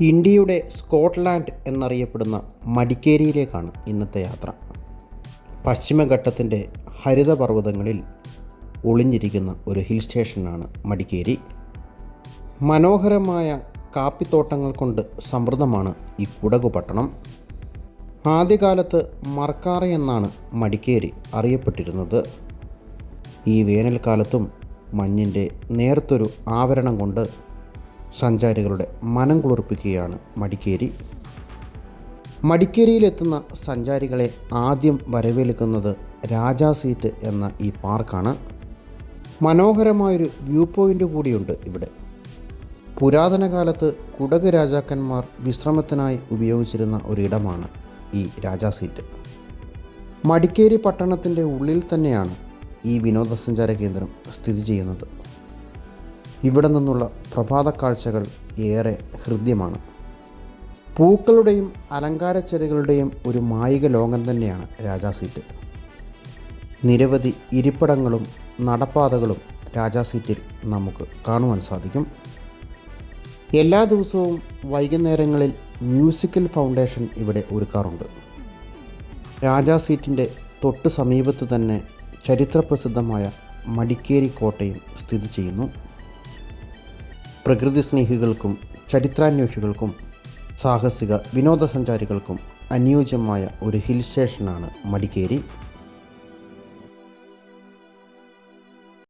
ഇന്ത്യയുടെ സ്കോട്ട്ലാൻഡ് എന്നറിയപ്പെടുന്ന മടിക്കേരിയിലേക്കാണ് ഇന്നത്തെ യാത്ര. പശ്ചിമഘട്ടത്തിന്റെ ഹരിതപർവതങ്ങളിൽ ഒളിഞ്ഞിരിക്കുന്ന ഒരു ഹിൽ സ്റ്റേഷനാണ് മടിക്കേരി. മനോഹരമായ കാപ്പിത്തോട്ടങ്ങൾ കൊണ്ട് സമൃദ്ധമാണ് ഈ കുടകു പട്ടണം. ആദ്യകാലത്ത് മർക്കാറ എന്നാണ് മടിക്കേരി അറിയപ്പെട്ടിരുന്നത്. ഈ വേനൽക്കാലത്തും മഞ്ഞിന്റെ നേർത്തൊരു ആവരണം കൊണ്ട് സഞ്ചാരികളുടെ മനം കുളിർപ്പിക്കുകയാണ് മടിക്കേരി. മടിക്കേരിയിലെത്തുന്ന സഞ്ചാരികളെ ആദ്യം വരവേൽക്കുന്നത് രാജാ സീറ്റ് എന്ന ഈ പാർക്കാണ്. മനോഹരമായൊരു വ്യൂ പോയിന്റ് കൂടിയുണ്ട് ഇവിടെ. പുരാതന കാലത്ത് കുടക് രാജാക്കന്മാർ വിശ്രമത്തിനായി ഉപയോഗിച്ചിരുന്ന ഒരിടമാണ് ഈ രാജാ സീറ്റ്. മടിക്കേരി പട്ടണത്തിന്റെ ഉള്ളിൽ തന്നെയാണ് ഈ വിനോദസഞ്ചാര കേന്ദ്രം സ്ഥിതി ചെയ്യുന്നത്. ഇവിടെ നിന്നുള്ള പ്രഭാത കാഴ്ചകൾ ഏറെ ഹൃദ്യമാണ്. പൂക്കളുടെയും അലങ്കാര ചെറികളുടെയും ഒരു മായിക ലോകം തന്നെയാണ് രാജാ സീറ്റ്. നിരവധി ഇരിപ്പിടങ്ങളും നടപ്പാതകളും രാജാ സീറ്റിൽ നമുക്ക് കാണുവാൻ സാധിക്കും. എല്ലാ ദിവസവും വൈകുന്നേരങ്ങളിൽ മ്യൂസിക്കൽ ഫൗണ്ടേഷൻ ഇവിടെ ഒരുക്കാറുണ്ട്. രാജാ സീറ്റിന്റെ തൊട്ട് സമീപത്ത് തന്നെ ചരിത്രപ്രസിദ്ധമായ മടിക്കേരി കോട്ടയും സ്ഥിതി ചെയ്യുന്നു. പ്രകൃതി സ്നേഹികൾക്കും ചരിത്രാന്വേഷികൾക്കും സാഹസിക വിനോദസഞ്ചാരികൾക്കും അനുയോജ്യമായ ഒരു ഹിൽ സ്റ്റേഷനാണ് മടിക്കേരി.